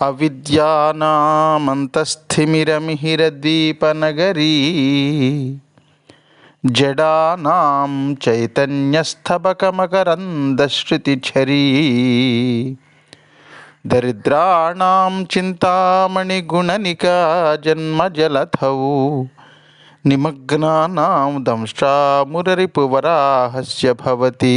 అవిద్యానామంతస్థిమిరమిహిరదీపనగరీ జడానాం చైతన్యస్థబకమకరందశ్రుతిఛరీ దరిద్రాణం చింతామణిగుణనికా జన్మజలథౌ నిమగ్నానాం దంష్ట్రామురరిపువరాహస్య భవతి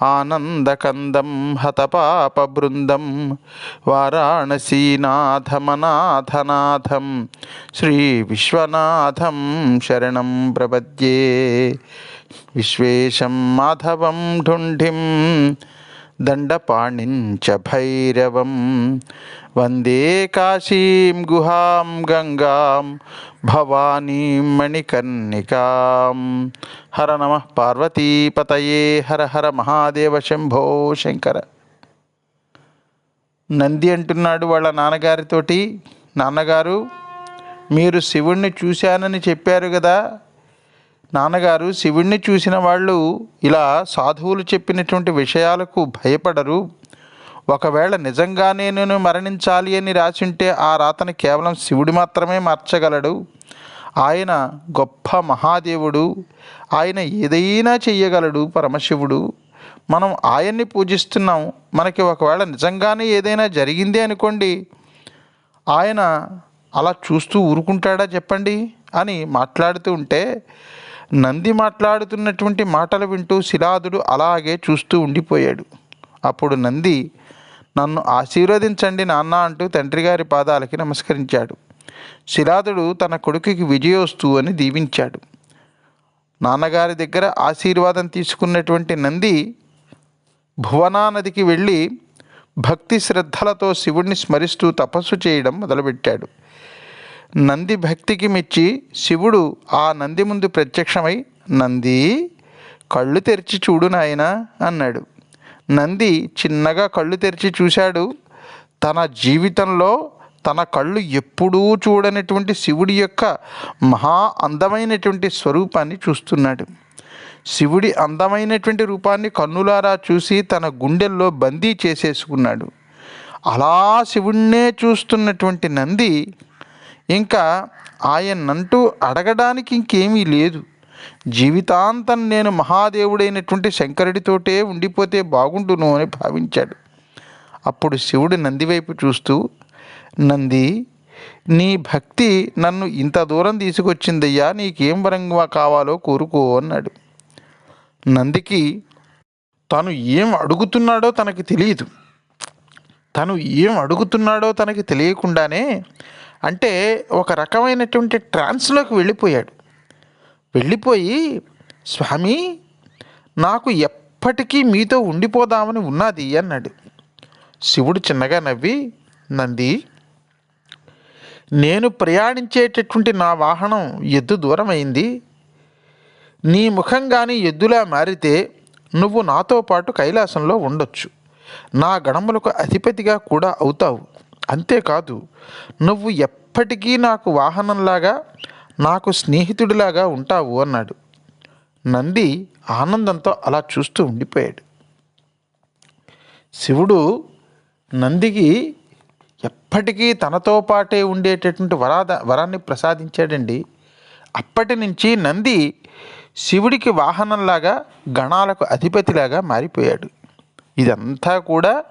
ఆనందకందం హతపాపబృందం వారాణసీనాథమనాథనాథం శ్రీ విశ్వనాథం శరణం ప్రపద్యే విశ్వేశం మాధవం ఢుంఢిం దండపాణించ భైరవం వందే కాశీం గుహాం గంగాం భవానీం మణికర్ణికాం. హర నమ పార్వతీపతయే హర హర మహాదేవ శంభో శంకర. నంది అంటున్నాడు వాళ్ళ నాన్నగారితోటి నాన్నగారు మీరు శివుణ్ణి చూశానని చెప్పారు కదా నాన్నగారు శివుణ్ణి చూసిన వాళ్ళు ఇలా సాధువులు చెప్పినటువంటి విషయాలకు భయపడరు. ఒకవేళ నిజంగానే నేను మరణించాలి అని రాసింటే ఆ రాతను కేవలం శివుడు మాత్రమే మార్చగలడు. ఆయన గొప్ప మహాదేవుడు. ఆయన ఏదైనా చెయ్యగలడు పరమశివుడు. మనం ఆయన్ని పూజిస్తున్నాం. మనకి ఒకవేళ నిజంగానే ఏదైనా జరిగింది అనుకోండి ఆయన అలా చూస్తూ ఊరుకుంటాడా చెప్పండి అని మాట్లాడుతూ ఉంటే నంది మాట్లాడుతున్నటువంటి మాటలు వింటూ శిలాదుడు అలాగే చూస్తూ ఉండిపోయాడు. అప్పుడు నంది నన్ను ఆశీర్వదించండి నాన్న అంటూ తండ్రి గారి పాదాలకి నమస్కరించాడు. శిలాదుడు తన కొడుకుకి విజయోస్తు అని దీవించాడు. నాన్నగారి దగ్గర ఆశీర్వాదం తీసుకున్నటువంటి నంది భువనా నదికి వెళ్ళి భక్తి శ్రద్ధలతో శివుణ్ణి స్మరిస్తూ తపస్సు చేయడం మొదలుపెట్టాడు. నంది భక్తికి మెచ్చి శివుడు ఆ నంది ముందు ప్రత్యక్షమై నంది కళ్ళు తెరిచి చూడు నాయన అన్నాడు. నంది చిన్నగా కళ్ళు తెరిచి చూశాడు. తన జీవితంలో తన కళ్ళు ఎప్పుడూ చూడనటువంటి శివుడి యొక్క మహా అందమైనటువంటి స్వరూపాన్ని చూస్తున్నాడు. శివుడి అందమైనటువంటి రూపాన్ని కన్నులారా చూసి తన గుండెల్లో బందీ చేసేసుకున్నాడు. అలా శివుణ్ణే చూస్తున్నటువంటి నంది ఇంకా ఆయన్నంటూ అడగడానికి ఇంకేమీ లేదు. జీవితాంతం నేను మహాదేవుడైనటువంటి శంకరుడితోటే ఉండిపోతే బాగుండును అని భావించాడు. అప్పుడు శివుడు నంది వైపు చూస్తూ నంది నీ భక్తి నన్ను ఇంత దూరం తీసుకొచ్చిందయ్యా నీకేం వరంగా కావాలో కోరుకో అన్నాడు. నందికి తను ఏం అడుగుతున్నాడో తనకి తెలియదు. తను ఏం అడుగుతున్నాడో తనకి తెలియకుండానే అంటే ఒక రకమైనటువంటి ట్రాన్స్లోకి వెళ్ళిపోయాడు. వెళ్ళిపోయి స్వామి నాకు ఎప్పటికీ మీతో ఉండిపోదామని ఉన్నది అన్నాడు. శివుడు చిన్నగా నవ్వి నంది నేను ప్రయాణించేటటువంటి నా వాహనం ఎద్దు దూరమైంది. నీ ముఖం కానీ ఎద్దులా మారితే నువ్వు నాతో పాటు కైలాసంలో ఉండొచ్చు. నా గణములకు అధిపతిగా కూడా అవుతావు. అంతేకాదు నువ్వు ఎప్పటికీ నాకు వాహనంలాగా నాకు స్నేహితుడిలాగా ఉంటావు అన్నాడు. నంది ఆనందంతో అలా చూస్తూ ఉండిపోయాడు. శివుడు నందికి ఎప్పటికీ తనతో పాటే ఉండేటటువంటి వరాద వరాన్ని ప్రసాదించాడండి. అప్పటి నుంచి నంది శివుడికి వాహనంలాగా గణాలకు అధిపతిలాగా మారిపోయాడు. ఇదంతా కూడా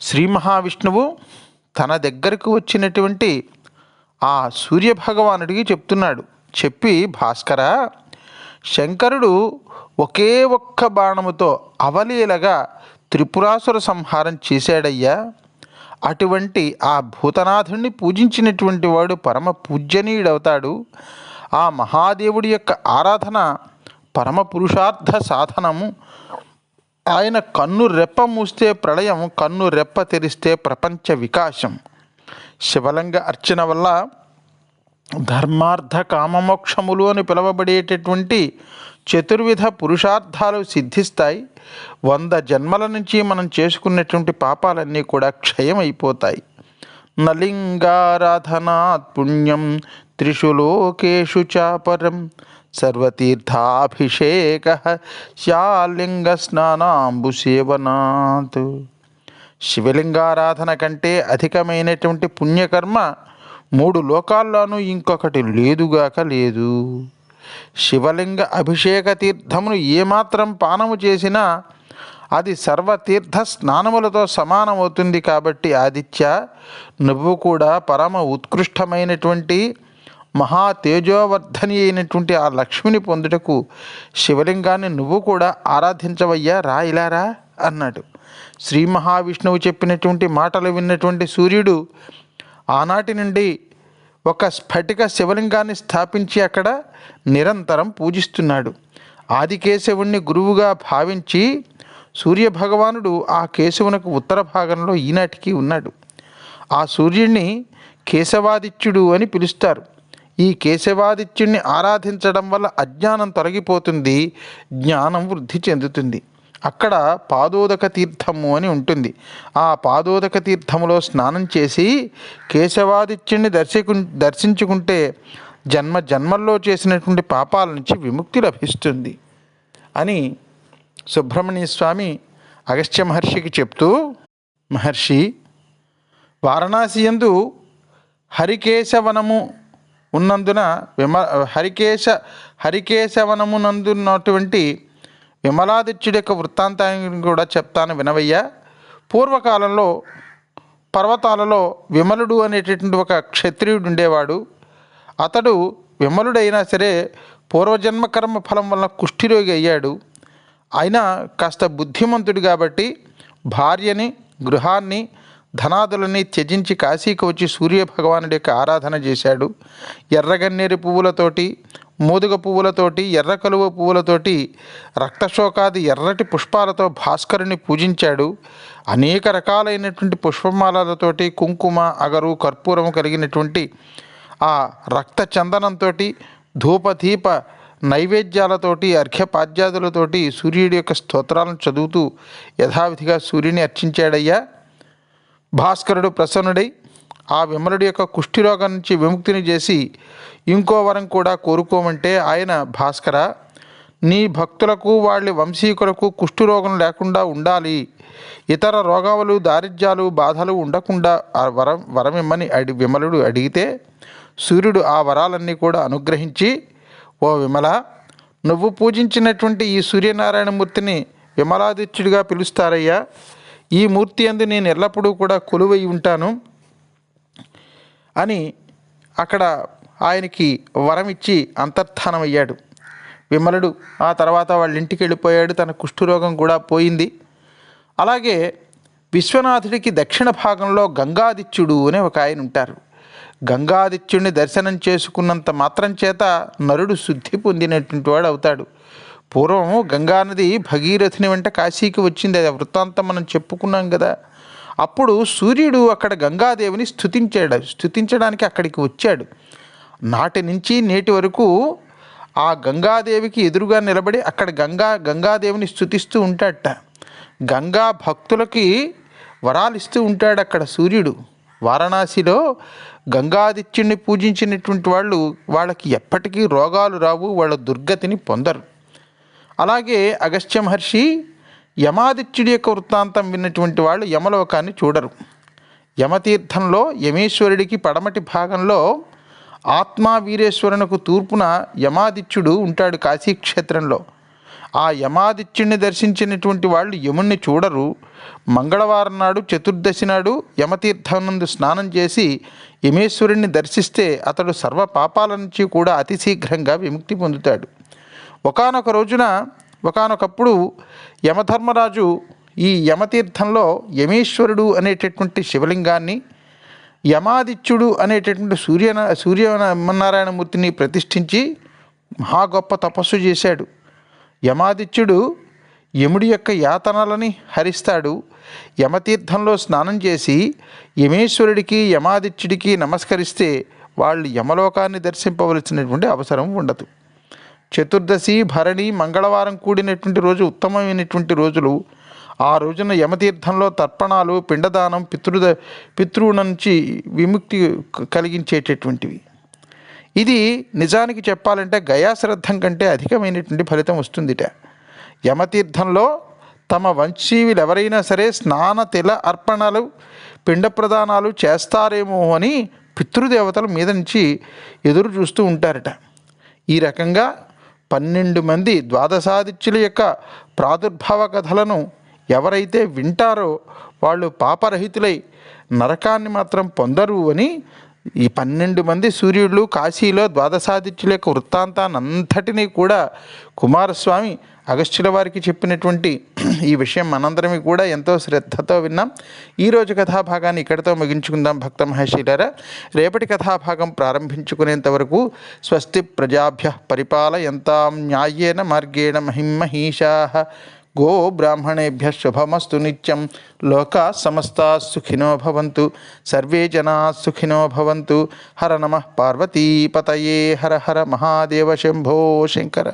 శ్రీ మహావిష్ణువు తన దగ్గరకు వచ్చినటువంటి ఆ సూర్యభగవానుడికి చెప్తున్నాడు. చెప్పి భాస్కర శంకరుడు ఒకే ఒక్క బాణముతో అవలీలగా త్రిపురాసుర సంహారం చేశాడయ్యా. అటువంటి ఆ భూతనాథుణ్ణి పూజించినటువంటి వాడు పరమ పూజ్యనీయుడవుతాడు. ఆ మహాదేవుడి యొక్క ఆరాధన పరమ పురుషార్థ సాధనము. ఆయన కన్ను రెప్ప మూస్తే ప్రళయం కన్ను రెప్ప తెరిస్తే ప్రపంచ వికాసం శివలింగ అర్చన వల్ల ధర్మార్థ కామమోక్షములు అని పిలువబడేటటువంటి చతుర్విధ పురుషార్థాలు సిద్ధిస్తాయి. వంద జన్మల నుంచి మనం చేసుకున్నటువంటి పాపాలన్నీ కూడా క్షయమైపోతాయి. నలింగారాధనాత్ పుణ్యం త్రిషు లోకేషు చాపరం సర్వతీర్థాభిషేక శాలింగ స్నానాంబు సేవనాత్ శివలింగారాధన కంటే అధికమైనటువంటి పుణ్యకర్మ మూడు లోకాల్లోనూ ఇంకొకటి లేదుగాక లేదు. శివలింగ అభిషేక తీర్థమును ఏమాత్రం పానము చేసినా అది సర్వతీర్థ స్నానములతో సమానమవుతుంది కాబట్టి ఆదిత్య నువ్వు కూడా పరమ ఉత్కృష్టమైనటువంటి మహా తేజోవర్ధని అయినటువంటి ఆ లక్ష్మిని పొందుటకు శివలింగాన్ని నువ్వు కూడా ఆరాధించవయ్యా రా ఇలా రా అన్నాడు. శ్రీ మహావిష్ణువు చెప్పినటువంటి మాటలు విన్నటువంటి సూర్యుడు ఆనాటి నుండి ఒక స్ఫటిక శివలింగాన్ని స్థాపించి అక్కడ నిరంతరం పూజిస్తున్నాడు. ఆదికేశవుణ్ణి గురువుగా భావించి సూర్యభగవానుడు ఆ కేశవునకు ఉత్తర భాగంలో ఈనాటికి ఉన్నాడు. ఆ సూర్యుడిని కేశవాదిత్యుడు అని పిలుస్తారు. ఈ కేశవాదిత్యుణ్ణి ఆరాధించడం వల్ల అజ్ఞానం తొలగిపోతుంది జ్ఞానం వృద్ధి చెందుతుంది. అక్కడ పాదోదక తీర్థము అని ఉంటుంది. ఆ పాదోదక తీర్థములో స్నానం చేసి కేశవాదిత్యుణ్ణి దర్శకు దర్శించుకుంటే జన్మ జన్మల్లో చేసినటువంటి పాపాల నుంచి విముక్తి లభిస్తుంది అని సుబ్రహ్మణ్య స్వామి అగస్త్య మహర్షికి చెప్తూ మహర్షి వారణాసి యందు హరికేశవనము ఉన్నందున విమ హరికేశ హరికేశవనమునందున్నటువంటి విమలాదిత్యుడి యొక్క వృత్తాంతాన్ని కూడా చెప్తాను వినవయ్యా. పూర్వకాలంలో పర్వతాలలో విమలుడు అనేటటువంటి ఒక క్షత్రియుడు ఉండేవాడు. అతడు విమలుడైనా సరే పూర్వజన్మ కర్మ ఫలం వలన కుష్ఠిరోగి అయ్యాడు. అయినా కాస్త బుద్ధిమంతుడు కాబట్టి భార్యని గృహాన్ని ధనాదులని త్యజించి కాశీకి వచ్చి సూర్య భగవానుడి యొక్క ఆరాధన చేశాడు. ఎర్రగన్నేరు పువ్వులతోటి మోదుగ పువ్వులతోటి ఎర్ర కలువ పువ్వులతోటి రక్తశోకాది ఎర్రటి పుష్పాలతో భాస్కరుని పూజించాడు. అనేక రకాలైనటువంటి పుష్పమాలలతోటి కుంకుమ అగరు కర్పూరము కలిగినటువంటి ఆ రక్త చందనంతో ధూపదీప నైవేద్యాలతోటి అర్ఘ్యపాద్యాదులతోటి సూర్యుడి యొక్క స్తోత్రాలను చదువుతూ యథావిధిగా సూర్యుని అర్చించాడయ్యా. భాస్కరుడు ప్రసన్నుడై ఆ విమలుడి యొక్క కుష్ఠిరోగం నుంచి విముక్తిని చేసి ఇంకో వరం కూడా కోరుకోమంటే ఆయన భాస్కర నీ భక్తులకు వాళ్ళ వంశీకులకు కుష్ఠురోగం లేకుండా ఉండాలి. ఇతర రోగాలు దారిద్ర్యాలు బాధలు ఉండకుండా ఆ వరం వరమిమ్మని అడి విమలుడు అడిగితే సూర్యుడు ఆ వరాలన్నీ కూడా అనుగ్రహించి ఓ విమల నువ్వు పూజించినటువంటి ఈ సూర్యనారాయణమూర్తిని విమలాదిత్యుడిగా పిలుస్తారయ్యా. ఈ మూర్తి అందు నేను ఎల్లప్పుడూ కూడా కొలువై ఉంటాను అని అక్కడ ఆయనకి వరం ఇచ్చి అంతర్ధానమయ్యాడు. విమలుడు ఆ తర్వాత వాళ్ళ ఇంటికి వెళ్ళిపోయాడు తన కుష్ఠరోగం కూడా పోయింది. అలాగే విశ్వనాథుడికి దక్షిణ భాగంలో గంగాదిత్యుడు అనే ఒక ఆయన ఉంటారు. గంగాదిత్యుడిని దర్శనం చేసుకున్నంత మాత్రం చేత నరుడు శుద్ధి పొందినటువంటి వాడు అవుతాడు పూర్వం గంగానది భగీరథుని వెంట కాశీకి వచ్చింది. అది వృత్తాంతం మనం చెప్పుకున్నాం కదా. అప్పుడు సూర్యుడు అక్కడ గంగాదేవిని స్థుతించాడు స్థుతించడానికి అక్కడికి వచ్చాడు. నాటి నుంచి నేటి వరకు ఆ గంగాదేవికి ఎదురుగా నిలబడి అక్కడ గంగా గంగాదేవిని స్థుతిస్తూ ఉంటాడట. గంగా భక్తులకి వరాలు ఇస్తూ ఉంటాడు అక్కడ సూర్యుడు. వారణాసిలో గంగాదిత్యుడిని పూజించినటువంటి వాళ్ళు వాళ్ళకి ఎప్పటికీ రోగాలు రావు వాళ్ళ దుర్గతిని పొందరు. అలాగే అగస్త్య మహర్షి యమాదిత్యుడి యొక్క వృత్తాంతం విన్నటువంటి వాళ్ళు యమలోకాన్ని చూడరు. యమతీర్థంలో యమేశ్వరుడికి పడమటి భాగంలో ఆత్మా వీరేశ్వరునకు తూర్పున యమాదిత్యుడు ఉంటాడు కాశీక్షేత్రంలో. ఆ యమాదిత్యుడిని దర్శించినటువంటి వాళ్ళు యముణ్ణి చూడరు. మంగళవారం నాడు చతుర్దశి నాడు యమతీర్థం స్నానం చేసి యమేశ్వరుణ్ణి దర్శిస్తే అతడు సర్వ పాపాల నుంచి కూడా అతి శీఘ్రంగా విముక్తి పొందుతాడు. ఒకానొక రోజున ఒకానొకప్పుడు యమధర్మరాజు ఈ యమతీర్థంలో యమేశ్వరుడు అనేటటువంటి శివలింగాన్ని యమాదిత్యుడు అనేటటువంటి సూర్య సూర్యనారాయణమూర్తిని ప్రతిష్ఠించి మహా గొప్ప తపస్సు చేశాడు. యమాదిత్యుడు యముడి యొక్క యాతనలని హరిస్తాడు. యమతీర్థంలో స్నానం చేసి యమేశ్వరుడికి యమాదిత్యుడికి నమస్కరిస్తే వాళ్ళు యమలోకాన్ని దర్శింపవలసినటువంటి అవసరం ఉండదు. చతుర్దశి భరణి మంగళవారం కూడినటువంటి రోజు ఉత్తమమైనటువంటి రోజులు. ఆ రోజున యమతీర్థంలో తర్పణాలు పిండదానం పితృద పితృ నుంచి విముక్తి కలిగించేటటువంటివి. ఇది నిజానికి చెప్పాలంటే గయాశ్రద్ధం కంటే అధికమైనటువంటి ఫలితం వస్తుందిట. యమతీర్థంలో తమ వంశీవులు ఎవరైనా సరే స్నాన తిల అర్పణలు పిండ ప్రదానాలు చేస్తారేమో అని పితృదేవతల మీద నుంచి ఎదురు చూస్తూ ఉంటారట. ఈ రకంగా పన్నెండు మంది ద్వాదశాదిత్యుల యొక్క ప్రాదుర్భావ కథలను ఎవరైతే వింటారో వాళ్ళు పాపరహితులై నరకాన్ని మాత్రం పొందరు అని ఈ పన్నెండు మంది సూర్యుడు కాశీలో ద్వాదశాదిత్యుల యొక్క వృత్తాంతాన్నంతటినీ కూడా కుమారస్వామి అగస్త్యుల వారికి చెప్పినటువంటి ఈ విషయం మనందరమీ కూడా ఎంతో శ్రద్ధతో విన్నాం. ఈరోజు కథాభాగాన్ని ఇక్కడితో ముగించుకుందాం భక్త మహర్షిలారా. రేపటి కథాభాగం ప్రారంభించుకునేంత వరకు స్వస్తి ప్రజాభ్య పరిపాలయంతాం న్యాయేన మార్గేణ మహిమహీషా. గో బ్రాహ్మణేభ్య శుభమస్తు నిత్యం. లోకా సమస్తా సుఖినో భవంతు. సర్వే జనా సుఖినో భవంతు. హర నమ పార్వతీపతయే హర హర మహాదేవ శంభో శంకర.